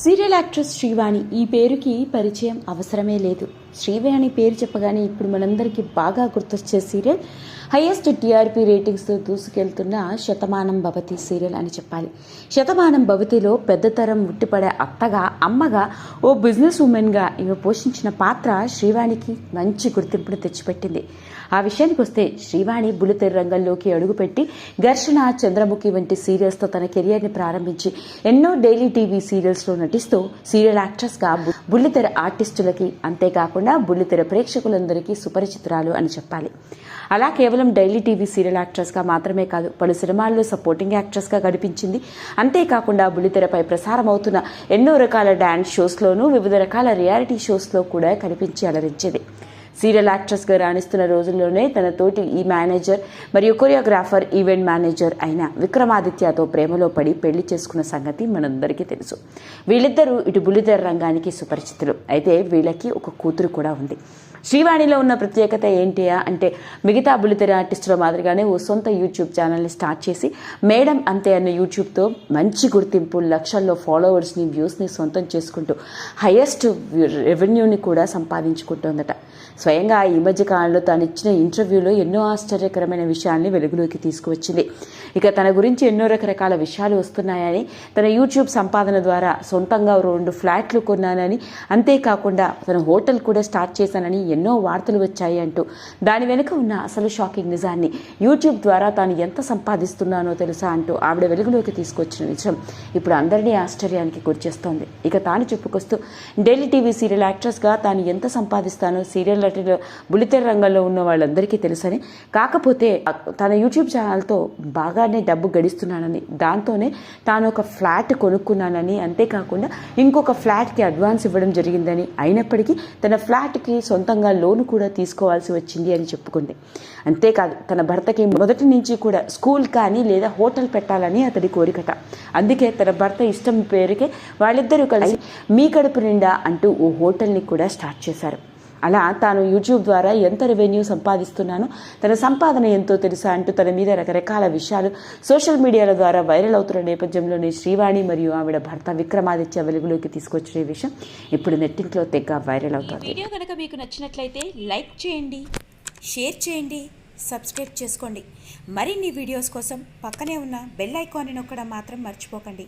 Serial actress Srivani ఈ పేరుకి పరిచయం అవసరమే లేదు. శ్రీవాణి పేరు చెప్పగానే ఇప్పుడు మనందరికీ బాగా గుర్తొచ్చే సీరియల్ హైయెస్ట్ టీఆర్పీ రేటింగ్స్తో దూసుకెళ్తున్న శతమానం భవతి సీరియల్ అని చెప్పాలి. శతమానం భవతిలో పెద్దతరం ఉట్టిపడే అత్తగా అమ్మగా ఓ బిజినెస్ ఉమెన్గా ఈమె పోషించిన పాత్ర శ్రీవాణికి మంచి గుర్తింపును తెచ్చిపెట్టింది. ఆ విషయానికి వస్తే శ్రీవాణి బుల్లితెర రంగంలోకి అడుగుపెట్టి ఘర్షణ చంద్రముఖి వంటి సీరియల్స్తో తన కెరియర్ని ప్రారంభించి ఎన్నో డైలీ టీవీ సీరియల్స్లో నటిస్తూ సీరియల్ యాక్ట్రెస్గా బుల్లితెర ఆర్టిస్టులకి అంతేకాకుండా బుల్లితెర ప్రేక్షకులందరికీ సుపరిచితురాలు అని చెప్పాలి. అలా కేవలం డైలీ టీవీ సీరియల్ యాక్ట్రెస్గా మాత్రమే కాదు పలు సినిమాల్లో సపోర్టింగ్ యాక్ట్రెస్గా కనిపించింది అంతేకాకుండా బుల్లితెరపై ప్రసారం అవుతున్న ఎన్నో రకాల డ్యాన్స్ షోస్లోనూ వివిధ రకాల రియాలిటీ షోస్లో కూడా కనిపించి అలరించేది. సీరియల్ యాక్ట్రెస్గా రాణిస్తున్న రోజుల్లోనే తన తోటి ఈ మేనేజర్ మరియు కొరియోగ్రాఫర్ ఈవెంట్ మేనేజర్ అయిన విక్రమాదిత్యతో ప్రేమలో పడి పెళ్ళి చేసుకున్న సంగతి మనందరికీ తెలుసు. వీళ్ళిద్దరూ ఇటు బుల్లితెర రంగానికి సుపరిచితులు. అయితే వీళ్ళకి ఒక కూతురు కూడా ఉంది. శ్రీవాణిలో ఉన్న ప్రత్యేకత ఏంటి అంటే మిగతా బుల్లితెర ఆర్టిస్టుల మాదిరిగానే ఓ సొంత యూట్యూబ్ ఛానల్ని స్టార్ట్ చేసి మేడం అంతే అన్న యూట్యూబ్తో మంచి గుర్తింపు లక్షల్లో ఫాలోవర్స్ని వ్యూస్ని సొంతం చేసుకుంటూ హయెస్ట్ రెవెన్యూని కూడా సంపాదించుకుంటోందట. స్వయంగా ఈ మధ్య కాలంలో తాను ఇచ్చిన ఇంటర్వ్యూలో ఎన్నో ఆశ్చర్యకరమైన విషయాల్ని వెలుగులోకి తీసుకువచ్చింది. ఇక తన గురించి ఎన్నో రకరకాల విషయాలు వస్తున్నాయని తన యూట్యూబ్ సంపాదన ద్వారా సొంతంగా రెండు ఫ్లాట్లు కొన్నానని అంతేకాకుండా తన హోటల్ కూడా స్టార్ట్ చేశానని ఎన్నో వార్తలు వచ్చాయి అంటూ దాని వెనుక ఉన్న అసలు షాకింగ్ నిజాన్ని యూట్యూబ్ ద్వారా తాను ఎంత సంపాదిస్తున్నానో తెలుసా అంటూ ఆవిడ వెలుగులోకి తీసుకొచ్చిన విషయం ఇప్పుడు అందరినీ ఆశ్చర్యానికి గురిచేస్తోంది. ఇక తాను చెప్పుకొస్తూ డైలీ టీవీ సీరియల్ యాక్ట్రెస్గా తాను ఎంత సంపాదిస్తానో సీరియల్ నటిలో బుల్లితెర రంగంలో ఉన్న వాళ్ళందరికీ తెలుసని. కాకపోతే తన యూట్యూబ్ ఛానల్తో బాగానే డబ్బు గడిస్తున్నానని దాంతోనే తాను ఒక ఫ్లాట్ కొనుక్కున్నానని అంతేకాకుండా ఇంకొక ఫ్లాట్కి అడ్వాన్స్ ఇవ్వడం జరిగిందని అయినప్పటికీ తన ఫ్లాట్కి సొంతంగా లోను కూడా తీసుకోవాల్సి వచ్చింది అని చెప్పుకుంది. అంతేకాదు తన భర్తకి మొదటి నుంచి కూడా స్కూల్ కానీ లేదా హోటల్ పెట్టాలని అతడి కోరికట. అందుకే తన భర్త ఇష్టం పేరుకే వాళ్ళిద్దరూ కలిసి మీ కడుపు నిండా అంటూ ఓ హోటల్ని కూడా స్టార్ట్ చేశారు. అలా తాను యూట్యూబ్ ద్వారా ఎంత రెవెన్యూ సంపాదిస్తున్నానో తన సంపాదన ఎంతో తెలుసా అంటూ తన మీద రకరకాల విషయాలు సోషల్ మీడియాల ద్వారా వైరల్ అవుతున్న నేపథ్యంలోనే శ్రీవాణి మరియు ఆవిడ భర్త విక్రమాదిత్య వెలుగులోకి తీసుకొచ్చిన విషయం ఇప్పుడు నెట్టింట్లో తెగ వైరల్ అవుతుంది. వీడియో కనుక మీకు నచ్చినట్లయితే లైక్ చేయండి షేర్ చేయండి సబ్స్క్రైబ్ చేసుకోండి. మరిన్ని వీడియోస్ కోసం పక్కనే ఉన్న బెల్ ఐకాన్ని నొక్కడం మాత్రం మర్చిపోకండి.